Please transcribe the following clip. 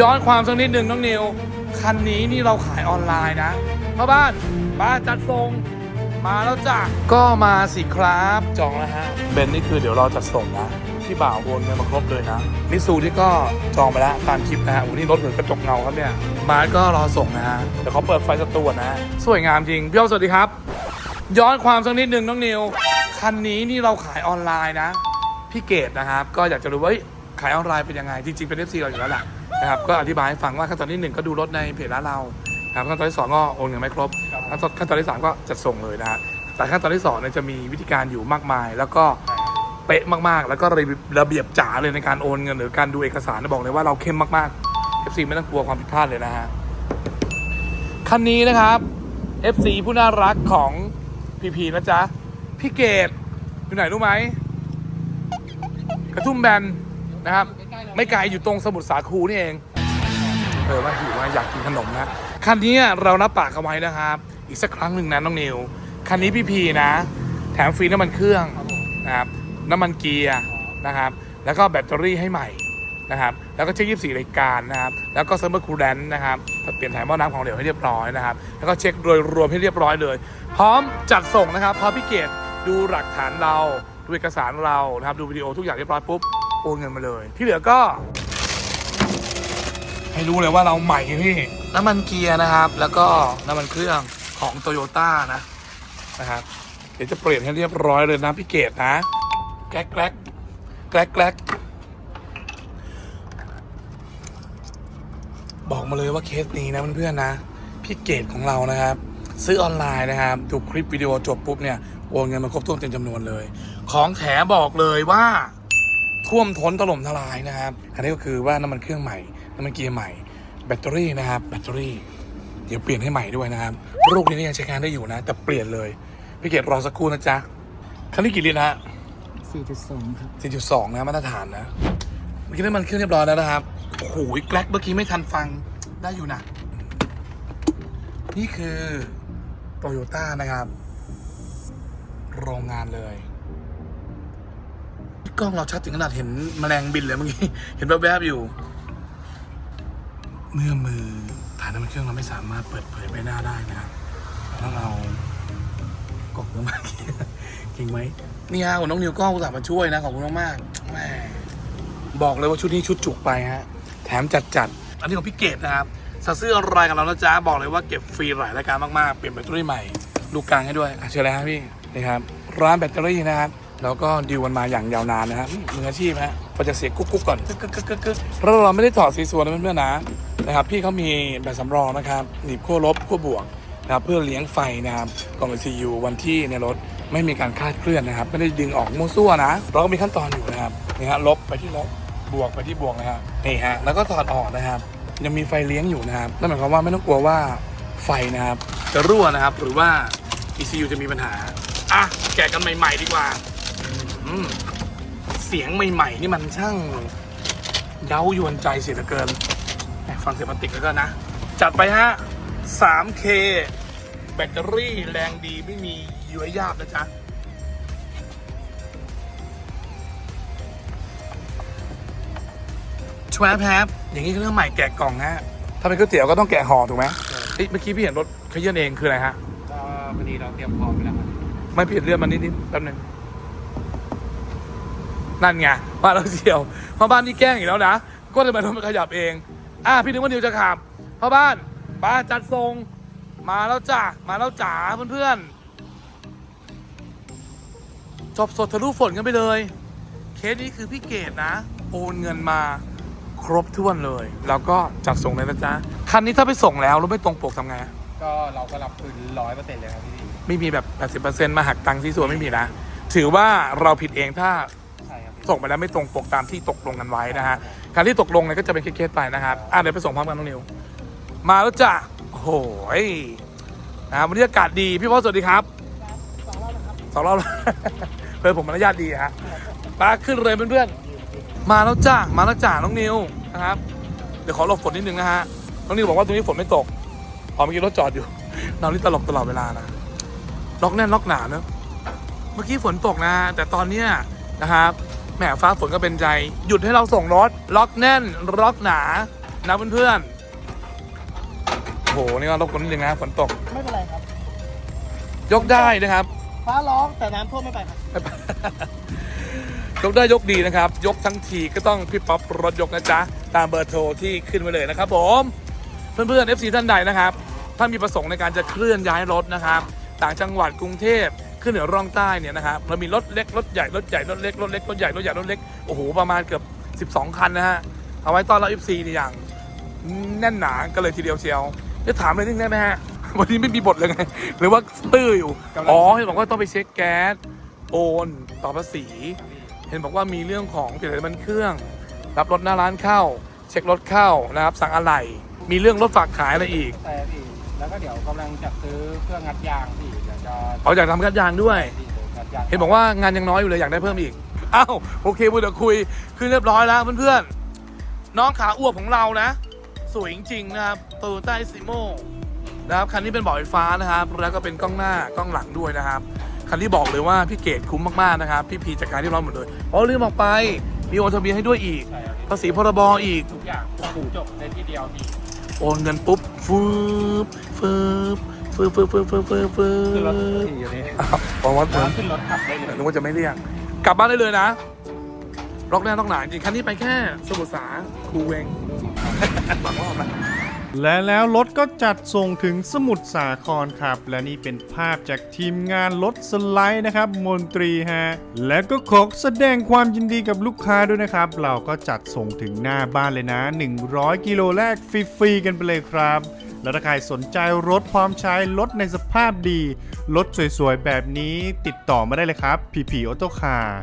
ย้อนความสักนิดหนึ่งน้องนิว คันนี้นี่เราขายออนไลน์นะพ่อบ้านป้าจัดส่งมาแล้วจ้ะก็มาสิครับจองแล้วฮะเบนนี่คือเดี๋ยวเราจัดส่งนะพี่บ่าวโอนเงินมาครบเลยนะมิซูที่ก็จองไปแล้วตามคลิปนะฮะโอ้นี่รถเหมือนกระจกเงาครับเนี่ยมาร์ทก็รอส่งนะฮะเดี๋ยวเขาเปิดไฟสตูนะฮะสวยงามจริงพี่อ้อสวัสดีครับ ย้อนความสักนิดหนึ่งน้องนิวคันนี้นี่เราขายออนไลน์นะพี่เกดนะครับ ก็อยากจะรู้ว่าเอ้ย ขายออนไลน์เป็นยังไง จริง ๆ เป็น FC เราอยู่แล้วแหละนะครับ ก็อธิบายให้ฟังว่าขั้นตอนที่หนึ่งก็ดูรถในเพจร้านเราครับขั้นตอนที่สองก็โอนเงินไม่ครบขั้นตอนขั้นตอนที่สามก็จัดส่งเลยนะฮะแต่ขั้นตอนที่สองเนี่ยจะมีวิธีการอยู่มากมาย แล้วก็เป๊ะมากๆ แล้วก็ระเบียบระเบียบจ๋าเลยในการโอนเงิน หรือการดูเอกสารนะบอกเลยว่าเราเข้มมากๆ FC ไม่ต้องกลัวความผิดพลาดเลยนะฮะคันนี้นะครับ FC ผู้น่ารักของพีพีนะจ๊ะพี่เกดอยู่ไหนรู้ไหมกระทุ่มแบน นะครับ ไม่ไกลอยู่ตรงสมุทรสาครนี่เอง เออว่าหิวว่าอยากกินขนมนะ คันนี้เรานับปากเอาไว้นะครับ อีกสักครั้งหนึ่งนะน้องนิว คันนี้พี่พีนะ แถมฟรีน้ำมันเครื่องนะครับ น้ำมันเกียร์นะครับ แล้วก็แบตเตอรี่ให้ใหม่นะครับ แล้วก็เช็ค24รายการนะครับ แล้วก็เซิร์ฟเวอร์คูลแดนนะครับ เปลี่ยนถ่ายหม้อน้ำของเหลวให้เรียบร้อยนะครับ แล้วก็เช็คโดยรวมให้เรียบร้อยเลย พร้อมจัดส่งนะครับพอพี่เกดดูหลักฐานเราดูเอกสารเรานะครับ ดูวิดีโอทุกอย่างเรียบร้อยปุ๊บ โอนเงินมาเลย ที่เหลือก็ ให้รู้เลยว่าเราใหม่พี่น้ำมันเกียร์นะครับ แล้วก็น้ำมันเครื่องของโตโยต้านะนะครับเดี๋ยวจะเปลี่ยนให้เรียบร้อยเลยนะพี่เกดนะแกลกแกลกแกลกแกลกบอกมาเลยว่าเคสนี้นะเพื่อนๆนะ พี่เกดของเรานะครับ ซื้อออนไลน์นะครับ ดูคลิปวิดีโอจบปุ๊บเนี่ยโอนเงินมาครบถ้วนเต็มจำนวนเลย ของแถมบอกเลยว่า ท่วมท้นถล่มทลายนะครับอันนี้ก็คือว่าน้ำมันเครื่องใหม่น้ำมันเกียร์ใหม่แบตเตอรี่นะครับแบตเตอรี่เดี๋ยวเปลี่ยนให้ใหม่ด้วยนะครับลูกนี้ยังใช้งานได้อยู่นะ แต่เปลี่ยนเลยพี่เกดรอสักครู่นะจ๊ะคันนี้กี่ลิตรนะฮะ4.2 ครับ 4.2 นะมาตรฐานนะเมื่อกี้น้ำมันเครื่องเรียบร้อยแล้วนะครับโอ้โหแกลกเมื่อกี้ไม่ทันฟังได้อยู่นะนี่คือโตโยต้านะครับ โรงงานเลย กล้องเราชัดถึงขนาดเห็นแมลงบินเลยเมื่อกี้ เห็นแวบๆอยู่ เมื่อมือถ่ายน้ำมันเครื่องเราไม่สามารถเปิดเผยใบหน้าได้นะต้องเอากดลงมาเก่งไหมนี่ฮะน้องนิวก็อุตส่าห์มาช่วยนะขอบคุณมากๆแม่บอกเลยว่าชุดนี้ชุดจุกไปฮะแถมจัดจัดๆอันนี้ของพี่เกดนะครับสั่งซื้อออนไลน์กับเรานะจ๊ะบอกเลยว่าเก็บฟรีหลายรายการมากๆเปลี่ยนแบตเตอรี่ใหม่ ลูกกลางให้ด้วยเชิญเลยครับพี่นี่ครับร้านแบตเตอรี่นะครับ แล้วก็ดีลกันมาอย่างยาวนานนะครับมืออาชีพฮะพอจะเสียกุ๊กกุ๊กก่อนกึกกึกกึกกึกกึกแล้วเราไม่ได้ถอดสีส่วนนะเพื่อนๆนะนะครับ พี่เขามีแบตสำรองนะครับหนีบขั้วลบขั้วบวกนะครับเพื่อเลี้ยงไฟนะครับกล่อง ECU วันที่ในรถไม่มีการคลาดเคลื่อนนะครับ ไม่ได้ดึงออกมั่วซั่วนะ เราก็มีขั้นตอนอยู่นะครับนี่ฮะลบไปที่ลบบวกไปที่บวกนะครับนี่ฮะแล้วก็ถอดออกนะครับ ยังมีไฟเลี้ยงอยู่นะครับนั่นหมายความว่าไม่ต้องกลัวว่าไฟนะครับจะรั่วนะครับหรือว่า ECU จะมีปัญหาอะแกะกันใหม่ ๆ ดีกว่าอืม เสียงใหม่ๆ นี่มันช่างเย้ายวนใจเสียเหลือเกินแหม่ฟังเสียงมันติดแล้วก็นะ จัดไปฮะ 3K แบตเตอรี่แรงดีไม่มีย้วยยาบนะจ๊ะชวแพบอย่างนี้คือเรื่องใหม่แกะกล่องฮะ ถ้าเป็นก๋วยเตี๋ยวก็ต้องแกะห่อถูกไหมเฮ้ยเมื่อกี้พี่เห็นรถขยื่นเองคืออะไรฮะก็พอดีเราเตรียมพร้อมไปแล้วครับไม่เปลี่ยนเลื่อนมานิดนิดแป๊บหนึง นั่นไงมาแล้วเชียวพ่อบ้านนี่แกล้งอีกแล้วนะก็เลยมารถมันขยับเอง อะพี่นึกว่านิวจะขับพ่อบ้านป้าจัดทรง มาแล้วจ้ามาแล้วจ๋าเพื่อนๆจบสดทะลุฝนกันไปเลย เคสนี้คือพี่เกดนะ โอนเงินมาครบถ้วนเลย แล้วก็จัดส่งเลยนะจ๊ะคันนี้ถ้าไปส่งแล้วแล้วไม่ตรงปกทำไงก็เราก็รับคืนร้อยเปอร์เซ็นต์เลยครับพี่ไม่มีแบบ 80%มาหักตังค์ที่ส่วนไม่มีนะ ถือว่าเราผิดเองถ้าใช่ครับ ส่งไปแล้วไม่ตรงปกตามที่ตกลงกันไว้นะฮะการที่ตกลงเนี่ยก็จะเป็นเคสๆไปนะครับอะเดี๋ยวไปส่งพร้อมกันน้องนิว มาแล้วจ้ะโหยนะวันนี้อากาศดีพี่พ่อสวัสดีครับสองรอบแล้วเพื่อนผมมารยาทดีฮะมาขึ้นเลยเพื่อนๆมาแล้วจ้ามาแล้วจ้าน้องนิวนะครับ เดี๋ยวขอหลบฝนนิดนึงนะฮะน้องนิวบอกว่าตรงนี้ฝนไม่ตกพอเมื่อกี้รถจอดอยู่เรานี่ตลกตลอดเวลานะล็อกแน่นล็อกหนาเนอะเมื่อกี้ฝนตกนะ แต่ตอนเนี้ยนะครับ แหมฟ้าฝนก็เป็นใจ หยุดให้เราส่งรถ ล็อกแน่น ล็อกหนา นะเพื่อนๆโอ้โห นี่ก็รบกวนนิดนึงนะฝนตก ไม่เป็นไรครับ ยกได้นะครับ ฟ้าร้องแต่น้ำท่วมไม่ไปครับยกได้ยกดีนะครับ ยกทั้งทีก็ต้องพี่ป๊อปรถยกนะจ๊ะ ตามเบอร์โทรที่ขึ้นไว้เลยนะครับผม เพื่อนๆ FC ท่านใดนะครับ ถ้ามีประสงค์ในการจะเคลื่อนย้ายรถนะครับ ต่างจังหวัดกรุงเทพ ขึ้นเหนือร่องใต้เนี่ยนะครับเรามีรถเล็กรถใหญ่รถใหญ่รถเล็กรถเล็กรถใหญ่รถใหญ่รถเล็กโอ้โหประมาณเกือบ 12 คันนะฮะเอาไว้ต้อนรับ FC นี่อย่างแน่นหนากันเลยทีเดียวเชียวจะถามเลยนิดนึงได้ไหมฮะวันนี้ไม่มีบทเลยไงหรือว่าตื้ออยู่อ๋อเห็นบอกว่าต้องไปเช็คแก๊สโอนต่อภาษี เห็นบอกว่ามีเรื่องของเปลี่ยนน้ำมันเครื่อง รับรถหน้าร้านเข้า เช็ครถเข้านะครับสั่งอะไหล่มีเรื่องรถฝากขายอะไรอีก แต่พี่แล้วก็เดี๋ยวกำลังจะซื้อเครื่องงัดยางพี่เดี๋ยวจะเอาอยากทำกัดยางด้วย พี่ดี๋ยวงัดยางเห็นบอกว่างานยังน้อยอยู่เลยอยากได้เพิ่มอีก อ้าวโอเคพูดเดี๋ยวคุยคือเรียบร้อยแล้วเพื่อนๆ น้องขาอ้วกของเรานะ สวยจริงๆนะครับโตโยต้าซิโมนะครับคันนี้เป็นเบาะไฟฟ้านะครับ แล้วก็เป็นกล้องหน้ากล้องหลังด้วยนะครับ คันที่บอกเลยว่าพี่เกดคุ้มมากๆนะครับ พี่พีจัดการที่เราหมดเลยอ๋อลืมออกไปมีโอนทะเบียนให้ด้วยอีก ใช่ครับพี่ภาษีพรบอีก ทุกอย่างจบในที่เดียวพี่ โอนเงินปุ๊บฟืบฟืบฟืบฟืบฟืบฟืบฟืบฟืขึ้นรถบพี่อยู่นี่บอกว่าเหมือนขึ้นรถขับได้เลยนึกว่าจะไม่เรียก กลับบ้านได้เลยนะ ล็อกแน่ต้องหนาจริงคันนี้ไปแค่สมุทรสาครูเองสองรอบนะ และแล้วรถก็จัดส่งถึงสมุทรสาครครับ และนี่เป็นภาพจากทีมงานรถสไลด์นะครับ มนตรีฮะ และก็ขอแสดงความยินดีกับลูกค้าด้วยนะครับ เราก็จัดส่งถึงหน้าบ้านเลยนะ 100 กิโลแรกฟรีๆกันไปเลยครับแล้วถ้าใครสนใจรถพร้อมใช้รถในสภาพดี รถสวยๆ แบบนี้ติดต่อมาได้เลยครับพีพีออโต้คาร์